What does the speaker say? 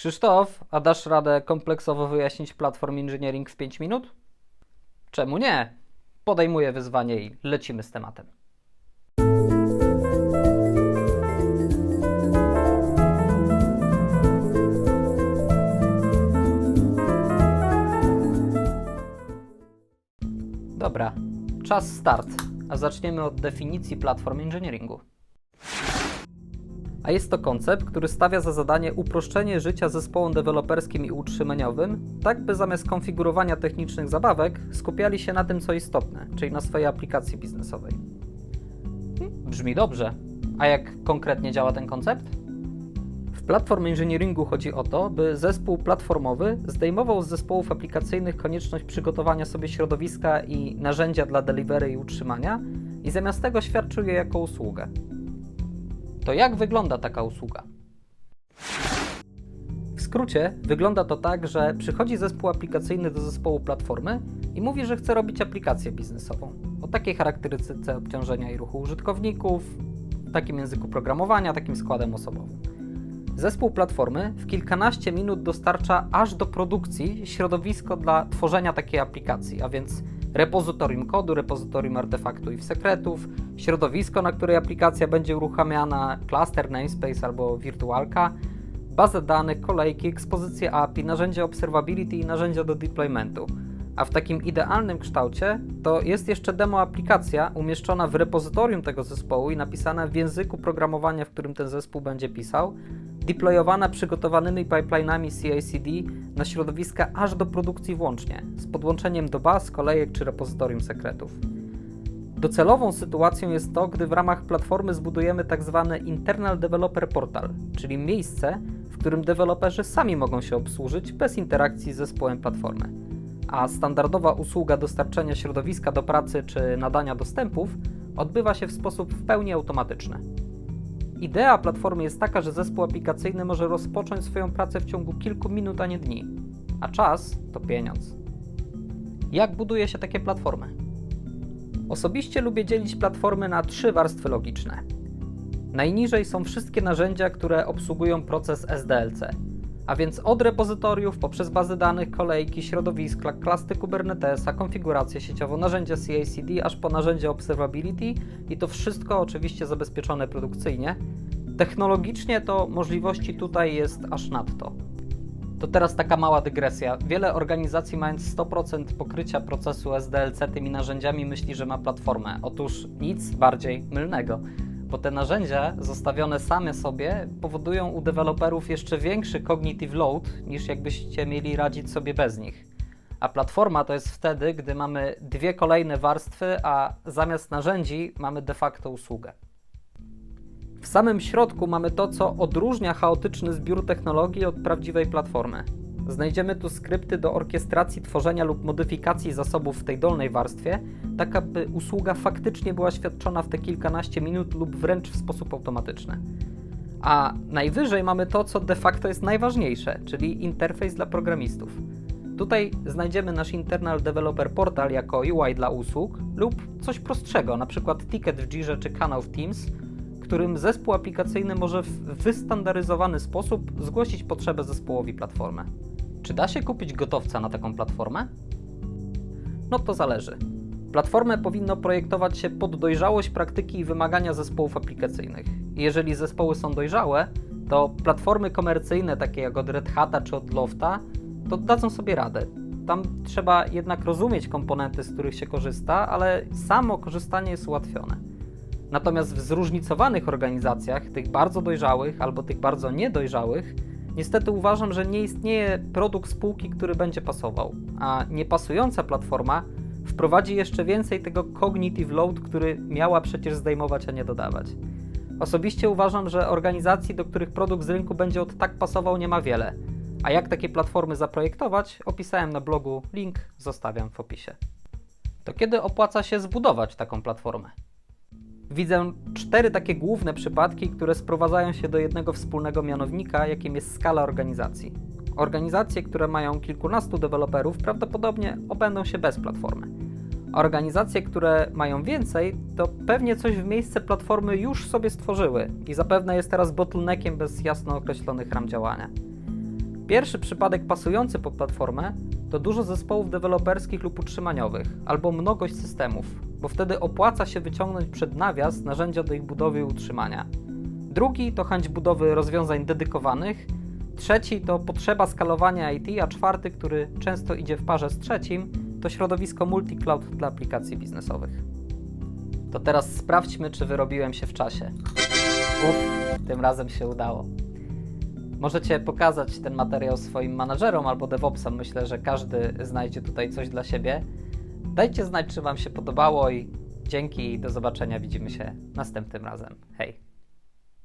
Krzysztof, a dasz radę kompleksowo wyjaśnić Platform Engineering w 5 minut? Czemu nie? Podejmuję wyzwanie i lecimy z tematem. Dobra, czas start, a zaczniemy od definicji Platform Engineeringu. A jest to koncept, który stawia za zadanie uproszczenie życia zespołom deweloperskim i utrzymaniowym, tak by zamiast konfigurowania technicznych zabawek skupiali się na tym, co istotne, czyli na swojej aplikacji biznesowej. Hmm, Brzmi dobrze. A jak konkretnie działa ten koncept? W platform engineeringu chodzi o to, by zespół platformowy zdejmował z zespołów aplikacyjnych konieczność przygotowania sobie środowiska i narzędzia dla delivery i utrzymania i zamiast tego świadczył je jako usługę. To jak wygląda taka usługa? W skrócie, wygląda to tak, że przychodzi zespół aplikacyjny do zespołu platformy i mówi, że chce robić aplikację biznesową o takiej charakterystyce obciążenia i ruchu użytkowników, takim języku programowania, takim składem osobowym. Zespół platformy w kilkanaście minut dostarcza aż do produkcji środowisko dla tworzenia takiej aplikacji, a więc repozytorium kodu, repozytorium artefaktu i sekretów, środowisko, na której aplikacja będzie uruchamiana, cluster, namespace albo wirtualka, bazę danych, kolejki, ekspozycję API, narzędzia observability i narzędzia do deploymentu. A w takim idealnym kształcie to jest jeszcze demo aplikacja umieszczona w repozytorium tego zespołu i napisana w języku programowania, w którym ten zespół będzie pisał, deployowana przygotowanymi pipelinami CI/CD na środowiska aż do produkcji włącznie, z podłączeniem do baz, kolejek czy repozytorium sekretów. Docelową sytuacją jest to, gdy w ramach platformy zbudujemy tzw. Internal Developer Portal, czyli miejsce, w którym deweloperzy sami mogą się obsłużyć bez interakcji z zespołem platformy. A standardowa usługa dostarczenia środowiska do pracy czy nadania dostępów odbywa się w sposób w pełni automatyczny. Idea platformy jest taka, że zespół aplikacyjny może rozpocząć swoją pracę w ciągu kilku minut, a nie dni, a czas to pieniądz. Jak buduje się takie platformy? Osobiście lubię dzielić platformy na trzy warstwy logiczne. Najniżej są wszystkie narzędzia, które obsługują proces SDLC, a więc od repozytoriów poprzez bazy danych, kolejki, środowiska, klasy Kubernetesa, konfigurację sieciową, narzędzia CI/CD, aż po narzędzia observability i to wszystko oczywiście zabezpieczone produkcyjnie. Technologicznie to możliwości tutaj jest aż nadto. To teraz taka mała dygresja. Wiele organizacji, mając 100% pokrycia procesu SDLC tymi narzędziami, myśli, że ma platformę. Otóż nic bardziej mylnego, bo te narzędzia zostawione same sobie powodują u deweloperów jeszcze większy cognitive load, niż jakbyście mieli radzić sobie bez nich. A platforma to jest wtedy, gdy mamy dwie kolejne warstwy, a zamiast narzędzi mamy de facto usługę. W samym środku mamy to, co odróżnia chaotyczny zbiór technologii od prawdziwej platformy. Znajdziemy tu skrypty do orkiestracji tworzenia lub modyfikacji zasobów w tej dolnej warstwie, tak aby usługa faktycznie była świadczona w te kilkanaście minut lub wręcz w sposób automatyczny. A najwyżej mamy to, co de facto jest najważniejsze, czyli interfejs dla programistów. Tutaj znajdziemy nasz Internal Developer Portal jako UI dla usług lub coś prostszego, np. ticket w Jirze czy kanał w Teams, którym zespół aplikacyjny może w wystandaryzowany sposób zgłosić potrzebę zespołowi platformy. Czy da się kupić gotowca na taką platformę? No to zależy. Platformę powinno projektować się pod dojrzałość praktyki i wymagania zespołów aplikacyjnych. Jeżeli zespoły są dojrzałe, to platformy komercyjne takie jak od Red Hata czy od Lofta to dadzą sobie radę. Tam trzeba jednak rozumieć komponenty, z których się korzysta, ale samo korzystanie jest ułatwione. Natomiast w zróżnicowanych organizacjach, tych bardzo dojrzałych albo tych bardzo niedojrzałych, niestety uważam, że nie istnieje produkt spółki, który będzie pasował, a niepasująca platforma wprowadzi jeszcze więcej tego cognitive load, który miała przecież zdejmować, a nie dodawać. Osobiście uważam, że organizacji, do których produkt z rynku będzie od tak pasował, nie ma wiele. A jak takie platformy zaprojektować, opisałem na blogu, link zostawiam w opisie. To kiedy opłaca się zbudować taką platformę? Widzę cztery takie główne przypadki, które sprowadzają się do jednego wspólnego mianownika, jakim jest skala organizacji. Organizacje, które mają kilkunastu deweloperów, prawdopodobnie obędą się bez platformy. Organizacje, które mają więcej, to pewnie coś w miejsce platformy już sobie stworzyły i zapewne jest teraz bottleneckiem bez jasno określonych ram działania. Pierwszy przypadek pasujący pod platformę to dużo zespołów deweloperskich lub utrzymaniowych, albo mnogość systemów, bo wtedy opłaca się wyciągnąć przed nawias narzędzia do ich budowy i utrzymania. Drugi to chęć budowy rozwiązań dedykowanych, trzeci to potrzeba skalowania IT, a czwarty, który często idzie w parze z trzecim, to środowisko multi-cloud dla aplikacji biznesowych. To teraz sprawdźmy, czy wyrobiłem się w czasie. Uff, tym razem się udało. Możecie pokazać ten materiał swoim menadżerom albo DevOpsom. Myślę, że każdy znajdzie tutaj coś dla siebie. Dajcie znać, czy Wam się podobało i dzięki i do zobaczenia. Widzimy się następnym razem. Hej!